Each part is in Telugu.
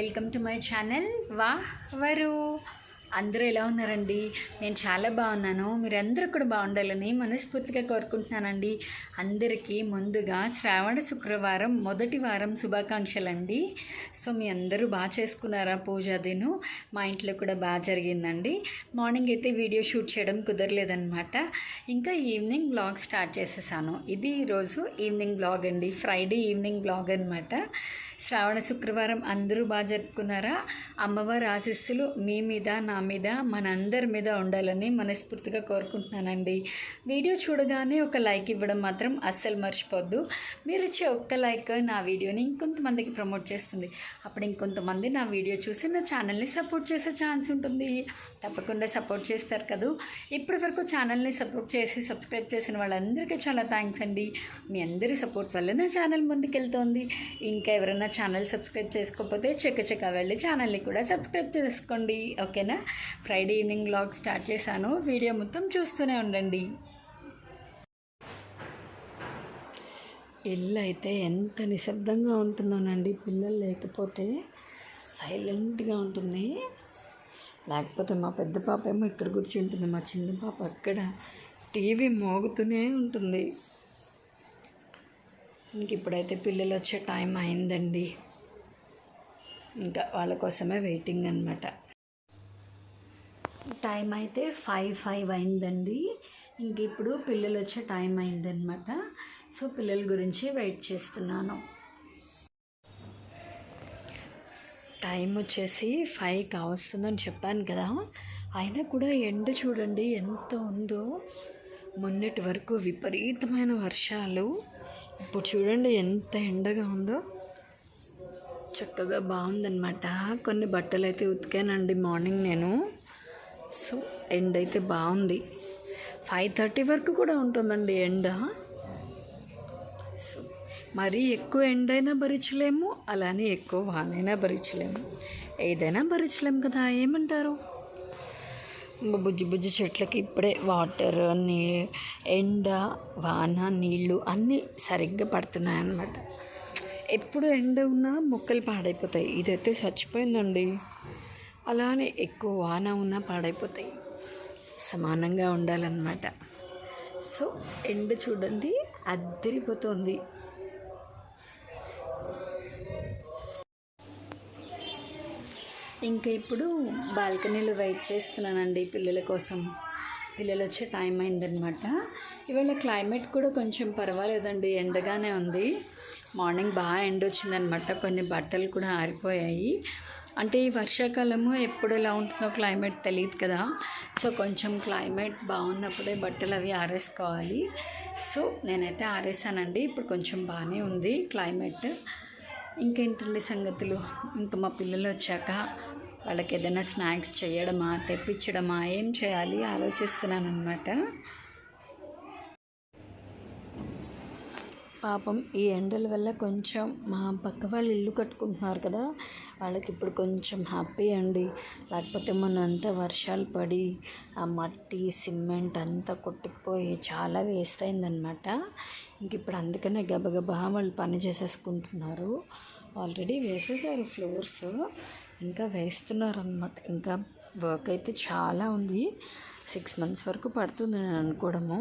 వెల్కమ్ టు మై ఛానల్ వా వరు అందరూ ఎలా ఉన్నారండి? నేను చాలా బాగున్నాను. మీరందరూ కూడా బాగుండాలని మనస్ఫూర్తిగా కోరుకుంటున్నానండి. అందరికీ ముందుగా శ్రావణ శుక్రవారం మొదటి వారం శుభాకాంక్షలండి. సో మీ అందరూ బాగా చేసుకున్నారా పూజ అదిను? మా ఇంట్లో కూడా బాగా జరిగిందండి. మార్నింగ్ అయితే వీడియో షూట్ చేయడం కుదరలేదనమాట ఇంకా ఈవినింగ్ బ్లాగ్ స్టార్ట్ చేసేసాను. ఇది ఈరోజు ఈవినింగ్ బ్లాగ్ అండి. ఫ్రైడే ఈవినింగ్ బ్లాగ్ అనమాట శ్రావణ శుక్రవారం అందరూ బాగా జరుపుకున్నారా? అమ్మవారి ఆశీస్సులు మీ మీద నా మీద మనందరి మీద ఉండాలని మనస్ఫూర్తిగా కోరుకుంటున్నానండి. వీడియో చూడగానే ఒక లైక్ ఇవ్వడం మాత్రం అస్సలు మర్చిపోద్దు. మీరు ఇచ్చే ఒక్క లైక్ నా వీడియోని ఇంకొంతమందికి ప్రమోట్ చేస్తుంది. అప్పుడు ఇంకొంతమంది నా వీడియో చూసి నా ఛానల్ని సపోర్ట్ చేసే ఛాన్స్ ఉంటుంది. తప్పకుండా సపోర్ట్ చేస్తారు కదా. ఇప్పటి వరకు ఛానల్ని సపోర్ట్ చేసి సబ్స్క్రైబ్ చేసిన వాళ్ళందరికీ చాలా థ్యాంక్స్ అండి. మీ అందరి సపోర్ట్ వల్ల నా ఛానల్ ముందుకెళ్తోంది. ఇంకా ఎవరైనా ఛానల్ సబ్స్క్రైబ్ చేసుకోకపోతే చెక్క చెక్క వెళ్ళి ఛానల్ని కూడా సబ్స్క్రైబ్ చేసుకోండి. ఓకేనా? ఫ్రైడే ఈవినింగ్ బ్లాగ్ స్టార్ట్ చేశాను. వీడియో మొత్తం చూస్తూనే ఉండండి. ఇల్లు అయితే ఎంత నిశ్శబ్దంగా ఉంటుందోనండి. పిల్లలు లేకపోతే సైలెంట్గా ఉంటుంది. లేకపోతే మా పెద్ద పాప ఏమో ఇక్కడ కూర్చుంటుంది. మా చిన్న పాప అక్కడ టీవీ మోగుతూనే ఉంటుంది. ఇంక ఇప్పుడైతే పిల్లలు వచ్చే టైం అయిందండి. ఇంకా వాళ్ళ కోసమే వెయిటింగ్ అనమాట టైం అయితే ఫైవ్ ఫైవ్ అయిందండి. ఇంక ఇప్పుడు పిల్లలు వచ్చే టైం అయిందనమాట సో పిల్లల గురించి వెయిట్ చేస్తున్నాను. టైం వచ్చేసి ఫైవ్ కావస్తుందని చెప్పాను కదా. అయినా కూడా ఎండ చూడండి ఎంత ఉందో. మొన్నటి వరకు విపరీతమైన వర్షాలు. ఇప్పుడు చూడండి ఎంత ఎండగా ఉందో. చక్కగా బాగుందన్నమాట. కొన్ని బట్టలు అయితే ఉతికానండి మార్నింగ్ నేను. సో ఎండ అయితే బాగుంది. ఫైవ్ థర్టీ వరకు కూడా ఉంటుందండి ఎండ. సో మరీ ఎక్కువ ఎండైనా భరించలేము అలానే ఎక్కువ వానైనా భరించలేము. ఏదైనా భరించలేము కదా ఏమంటారు? బుజ్జి బుజ్జి చెట్లకి ఇప్పుడే వాటర్ నీ ఎండ వాన నీళ్ళు అన్నీ సరిగ్గా పడుతున్నాయి అన్నమాట ఎప్పుడు ఎండ ఉన్నా మొక్కలు పాడైపోతాయి. ఇదైతే చచ్చిపోయిందండి. అలానే ఎక్కువ వాన ఉన్నా పాడైపోతాయి. సమానంగా ఉండాలన్నమాట. సో ఎండ చూడండి అద్దరిపోతుంది. ఇంకా ఇప్పుడు బాల్కనీలో వెయిట్ చేస్తున్నానండి పిల్లల కోసం. పిల్లలు వచ్చే టైం అయిందనమాట ఇవాళ క్లైమేట్ కూడా కొంచెం పర్వాలేదండి ఎండగానే ఉంది. మార్నింగ్ బాగా ఎండ వచ్చిందనమాట కొన్ని బట్టలు కూడా ఆరిపోయాయి. అంటే ఈ వర్షాకాలము ఎప్పుడు ఎలా ఉంటుందో క్లైమేట్ తెలియదు కదా. సో కొంచెం క్లైమేట్ బాగున్నప్పుడే బట్టలు అవి ఆరేసుకోవాలి. సో నేనైతే ఆరేసానండి. ఇప్పుడు కొంచెం బాగానే ఉంది క్లైమేట్. ఇంకేంటండి సంగతులు? ఇంకా మా పిల్లలు వచ్చాక వాళ్ళకి ఏదైనా స్నాక్స్ చేయడమా తెప్పించడమా ఏం చేయాలి? ఆలోచిస్తున్నాను అనమాట పాపం ఈ ఎండల వల్ల కొంచెం మా పక్క వాళ్ళు ఇల్లు కట్టుకుంటున్నారు కదా వాళ్ళకి ఇప్పుడు కొంచెం హ్యాపీ అండి. లేకపోతే మొన్న అంతా వర్షాలు పడి ఆ మట్టి సిమెంట్ అంతా కొట్టుకుపోయి చాలా వేస్ట్ అయిందనమాట ఇంక ఇప్పుడు అందుకనే గబగబా వాళ్ళు పని చేసేసుకుంటున్నారు. ఆల్రెడీ వేసేసారు ఫ్లోర్స్ ఇంకా వేస్తున్నారు అనమాట ఇంకా వర్క్ అయితే చాలా ఉంది. సిక్స్ మంత్స్ వరకు పడుతుంది నేను అనుకోవడము.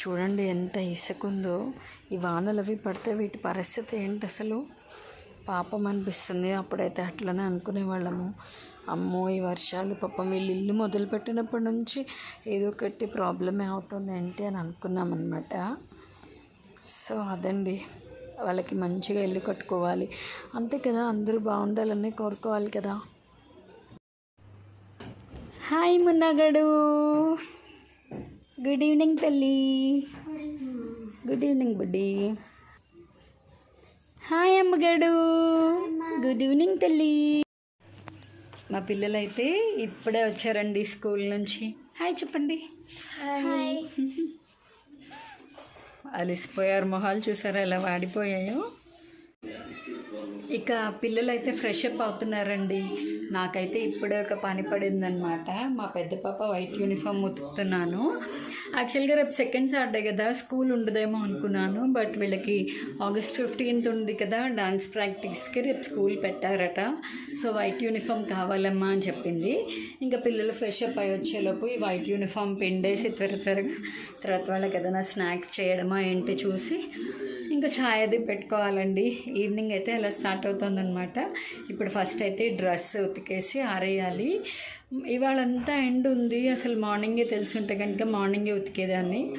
చూడండి ఎంత ఇసుకుందో. ఈ వానలు అవి పడితే వీటి పరిస్థితి ఏంటి అసలు? పాపం అనిపిస్తుంది. అప్పుడైతే అట్లనే అనుకునేవాళ్ళము. అమ్మో ఈ వర్షాలు పాపం వీళ్ళు ఇల్లు మొదలుపెట్టినప్పటి నుంచి ఏదో ఒకటి ప్రాబ్లమే అవుతుంది ఏంటి అని అనుకున్నాం అనమాట సో అదండి. వాళ్ళకి మంచిగా ఇల్లు కట్టుకోవాలి. అంతే కదా అందరూ బాగుండాలని కోరుకోవాలి కదా. హాయ్ మున్నగడు. గుడ్ ఈవినింగ్ తల్లి గుడ్ ఈవినింగ్ బుడ్డి హాయ్ అమ్మగడు గుడ్ ఈవినింగ్ తల్లి మా పిల్లలైతే ఇప్పుడే వచ్చారండి స్కూల్ నుంచి. హాయ్ చెప్పండి. అలిసిపోయారు మొహాలు చూసారా ఎలా వాడిపోయాయో? ఇక పిల్లలు అయితే ఫ్రెష్ అప్ అవుతున్నారండి. నాకైతే ఇప్పుడే ఒక పని పడిందనమాట మా పెద్ద పాప వైట్ యూనిఫామ్ ఉతుకుతున్నాను. యాక్చువల్గా రేపు సెకండ్ సాటర్డే కదా స్కూల్ ఉండదేమో అనుకున్నాను. బట్ వీళ్ళకి ఆగస్ట్ ఫిఫ్టీన్త్ ఉంది కదా డాన్స్ ప్రాక్టీస్కి రేపు స్కూల్ పెట్టారట. సో వైట్ యూనిఫామ్ కావాలమ్మా అని చెప్పింది. ఇంకా పిల్లలు ఫ్రెష్ అప్ అయ్యి వచ్చేలోపు ఈ వైట్ యూనిఫామ్ పిండేసి త్వర త్వరగా తర్వాత వాళ్ళకి ఏదైనా స్నాక్స్ చేయడమా ఏంటి చూసి ఇంకా ఛాయ్ అది పెట్టుకోవాలండి. ఈవినింగ్ అయితే అలా స్టార్ట్ అవుతుందన్నమాట. ఇప్పుడు ఫస్ట్ అయితే డ్రెస్ ఉతికేసి ఆరేయాలి. ఇవాళంతా ఎండ్ ఉంది. అసలు మార్నింగే తెలుసుంటే కనుక మార్నింగే ఉతికేదాన్ని.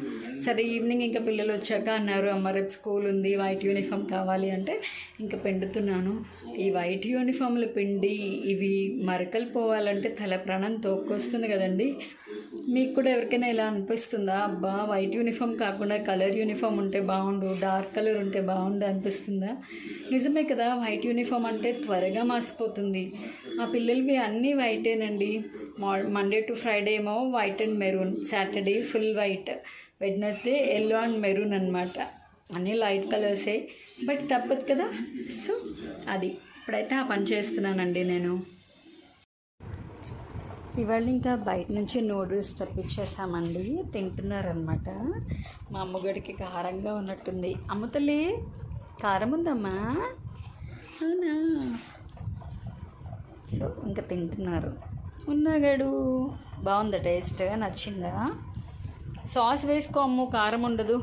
సరే ఈవినింగ్ ఇంకా పిల్లలు వచ్చాక అన్నారు అమ్మ రేపు స్కూల్ ఉంది వైట్ యూనిఫామ్ కావాలి అంటే ఇంకా పిండుతున్నాను. ఈ వైట్ యూనిఫామ్లు పిండి ఇవి మరకలు పోవాలంటే తల ప్రాణం తోక్కొస్తుంది కదండి. మీకు కూడా ఎవరికైనా ఇలా అనిపిస్తుందా? అబ్బా వైట్ యూనిఫామ్ కాకుండా కలర్ యూనిఫామ్ ఉంటే బాగుండు డార్క్ కలర్ ఉంటే బాగుండు అనిపిస్తుందా? నిజమే కదా వైట్ యూనిఫామ్ అంటే త్వరగా మాసిపోతుంది. ఆ పిల్లలవి అన్నీ వైటేనండి. మండే టు ఫ్రైడే ఏమో white and maroon Saturday full white Wednesday yellow and maroon అనమాట అన్నీ లైట్ కలర్సే బట్ తప్పదు కదా. సో అది. ఇప్పుడైతే ఆ పని చేస్తున్నానండి నేను. ఇవాళ ఇంకా బయట నుంచి నూడిల్స్ తెప్పించేసామండి. తింటున్నారనమాట మా అమ్మగడికి కారంగా ఉన్నట్టుంది. అమ్మతల్లి కారం ఉందమ్మా. అవునా? సో ఇంకా తింటున్నారు. ఉన్నాగాడు బాగుందా టేస్ట్ నచ్చిందా? సాస్ వేసుకో అమ్ము కారం ఉండదు.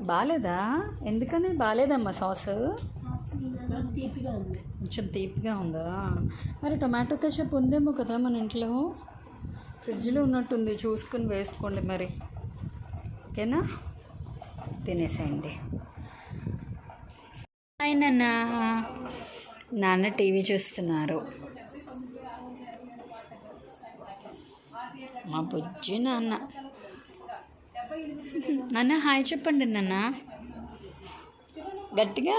బాగాలేదా ఎందుకని? బాగాలేదమ్మా సాస్. కొంచెం తీపిగా ఉందా? మరి టొమాటో కెచప్ ఉందేమో కదా మన ఇంట్లో. ఫ్రిడ్జ్లో ఉన్నట్టుంది చూసుకుని వేసుకోండి మరి. ఓకేనా? తినేసేయండి. అయినా నాన్న టీవీ చూస్తున్నారు. మా బుజ్జి నాన్న. నాన్న హాయ్ చెప్పండి నాన్న. గట్టిగా?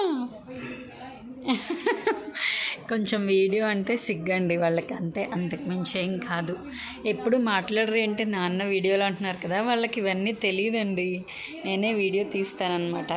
కొంచెం వీడియో అంటే సిగ్గండి వాళ్ళకి అంతే అంతకు మించి ఏం కాదు. ఎప్పుడు మాట్లాడరు ఏంటి నాన్న వీడియోలు అంటున్నారు కదా వాళ్ళకి ఇవన్నీ తెలియదండి. నేనే వీడియో తీస్తానన్నమాట.